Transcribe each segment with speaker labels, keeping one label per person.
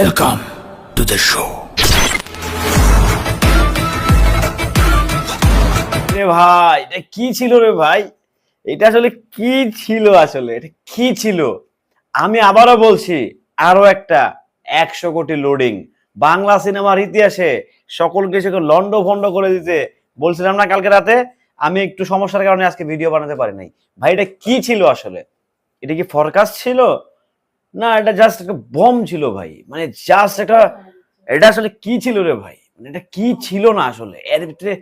Speaker 1: Welcome to the show.
Speaker 2: রে ভাই, এটা কি ছিল রে ভাই? এটা আসলে কি ছিল আসলে? এটা কি ছিল? আমি আবারও বলছি আরও একটা একশো কোটি লোডিং বাংলা সিনেমার ইতিহাসে সকল কিছুকে লন্ড ভন্ড করে দিতে বলছিলাম না কালকে রাতে। আমি একটু সমস্যার কারণে আজকে ভিডিও বানাতে পারি নাই। ভাই, এটা কি ছিল আসলে? এটা কি ফরকাস্ট ছিল? না, এটা জাস্ট একটা বম ছিল ভাই। মানে জাস্ট একটা, এটা আসলে কি ছিল রে ভাই? মানে এটা কি ছিল না আসলে? এর ভিতরে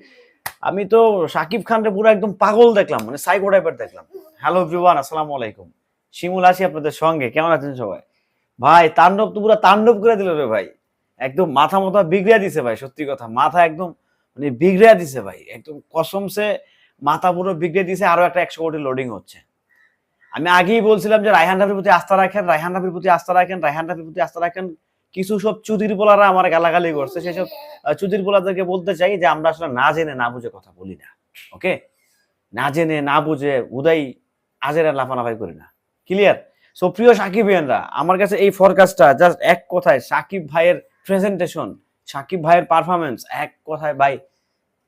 Speaker 2: আমি তো সাকিব খানকে পুরো একদম পাগল দেখলাম মানে সাইকো টাইপের দেখলাম। হ্যালো এভরিওয়ান আসসালামু আলাইকুম। শিমুল আছি আপনাদের সঙ্গে, কেমন আছেন সবাই? ভাই, তাণ্ডব তো পুরো তাণ্ডব করে দিল রে ভাই। একদম মাথা মাথা বিগড়িয়া দিছে ভাই, সত্যি কথা। মাথা একদম মানে বিগড়িয়া দিছে ভাই। একদম কসমসে মাথা পুরো বিগড়ে দিছে, আরও একটা একশো কোটি লোডিং হচ্ছে। আমি আগেই বলছিলাম যে রায়হান রাফির প্রতি আস্থা রাখেন, রায়হান রাফির প্রতি আস্থা রাখেন, রায়হান রাফির প্রতি আস্থা রাখেন। কিছু সব চুদির পোলারা আমার গালাগালি করছে, সেসব চুদির পোলাদেরকে বলতে চাই যে আমরা আসলে না জেনে না বুঝে কথা বলি না, ওকে? না জেনে, না বুঝে উদয় আজের লাফালাফাই করি না। ক্লিয়ার সো প্রিয় সাকিবিয়ানরা আমার কাছে এই ফরকাস্টটা জাস্ট এক কথায়, সাকিব ভাইয়ের প্রেজেন্টেশন সাকিব ভাইয়ের পারফরমেন্স এক কথায় ভাই,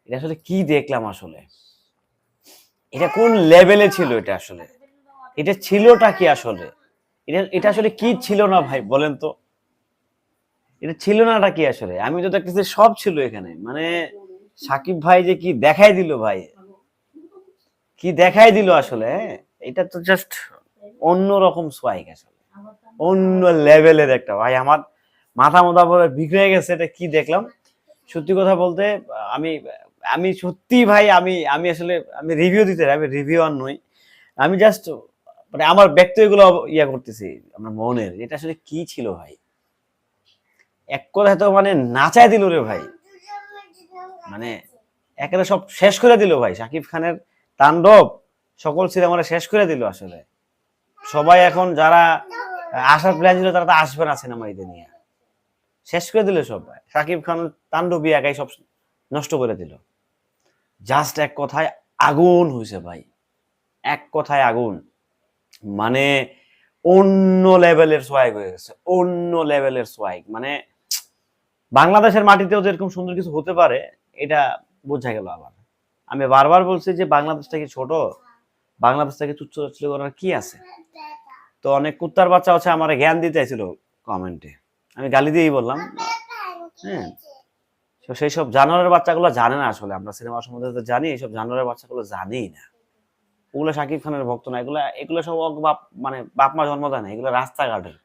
Speaker 2: এটা আসলে কি দেখলাম আসলে? এটা কোন লেভেলে ছিল এটা আসলে? এটা ছিলটা কি আসলে? এটা এটা আসলে কি ছিল না ভাই, বলেন তো। এটা ছিল নাটা কি আসলে? আমি তো দেখতেছি সব ছিল এখানে। মানে সাকিব ভাই যে কি দেখাই দিল ভাই? কি দেখাই দিল আসলে হ্যাঁ? এটা তো জাস্ট অন্য রকম সোয়াইক আসলে। অন্য লেভেলের একটা। ভাই, আমার মাথা মোথা পরে বিগড়ে গেছে, এটা কি দেখলাম? সত্যি কথা বলতে, আমি আমি সত্যি ভাই, আমি আমি আসলে, আমি রিভিউ দিতে, আমি রিভিউ আর নই। আমি জাস্ট মানে আমার ব্যক্ত এগুলো ইয়া করতেছি, আমার মনের। এটা আসলে কি ছিল ভাই? এক কথায় তো মানে নাচাই দিল রে ভাই। মানে একেবারে সব শেষ করে দিল ভাই। শাকিব খানের তাণ্ডব, সকল সিনেমারা শেষ করে দিল আসলে। সবাই এখন যারা আসার প্ল্যান ছিল, তারা তো আসবে না সিনেমা ঈদে নিয়ে। শেষ করে দিল সব শাকিব খান তাণ্ডবী একাই সব নষ্ট করে দিল। জাস্ট এক কথায় আগুন হয়েছে ভাই। এক কথায় আগুন। মানে অন্য লেভেলের সোয়াইগ হয়ে গেছে, অন্য লেভেলের সোয়াইগ মানে বাংলাদেশের মাটিতেও যেরকম সুন্দর কিছু হতে পারে, এটা বোঝা গেল আবার। আমি বারবার বলছি যে বাংলাদেশটা কি ছোট বাংলাদেশটাকে তুচ্ছ তাচ্ছিল্য করার কি আছে? তো অনেক কুত্তার বাচ্চা হচ্ছে আমার জ্ঞান দিতে চাইছিল কমেন্টে আমি গালি দিয়েই বললাম। হ্যাঁ। তো সেই সব জানোয়ারের বাচ্চাগুলো জানে না আসলে, আমরা সিনেমা সম্বন্ধে তো জানি এইসব জানোয়ারের বাচ্চাগুলো জানেই না। ওগুলো শাকিব খানের ভক্ত না, এগুলো এগুলো সব বাপ মানে বাপ মা জন্ম দেয় না, এগুলো রাস্তাঘাটের।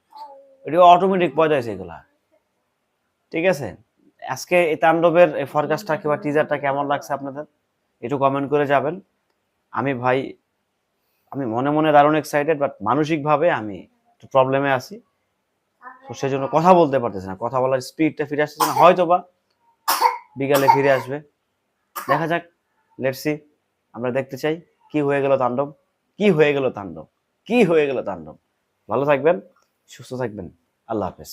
Speaker 2: এটি অটোমেটিক পয়দা হয়েছে এগুলা ঠিক আছে? আজকে এই তাণ্ডবের এই ফরকাস্টটা কিংবা টিজারটা কেমন লাগছে আপনাদের? একটু কমেন্ট করে যাবেন। আমি ভাই, আমি মনে মনে দারুণ এক্সাইটেড বাট মানসিকভাবে আমি একটু প্রবলেমে আছি। তো সেই জন্য কথা বলতে পারতেছি না, কথা বলার স্পিডটা ফিরে আসতেছে না হয়তো বা বিকালে ফিরে আসবে। দেখা যাক লেটসি আমরা দেখতে চাই। কি হয়ে গেল তাণ্ডব? কি হয়ে গেল তাণ্ডব? কি হয়ে গেল তাণ্ডব? ভালো থাকবেন, সুস্থ থাকবেন। আল্লাহ হাফেজ।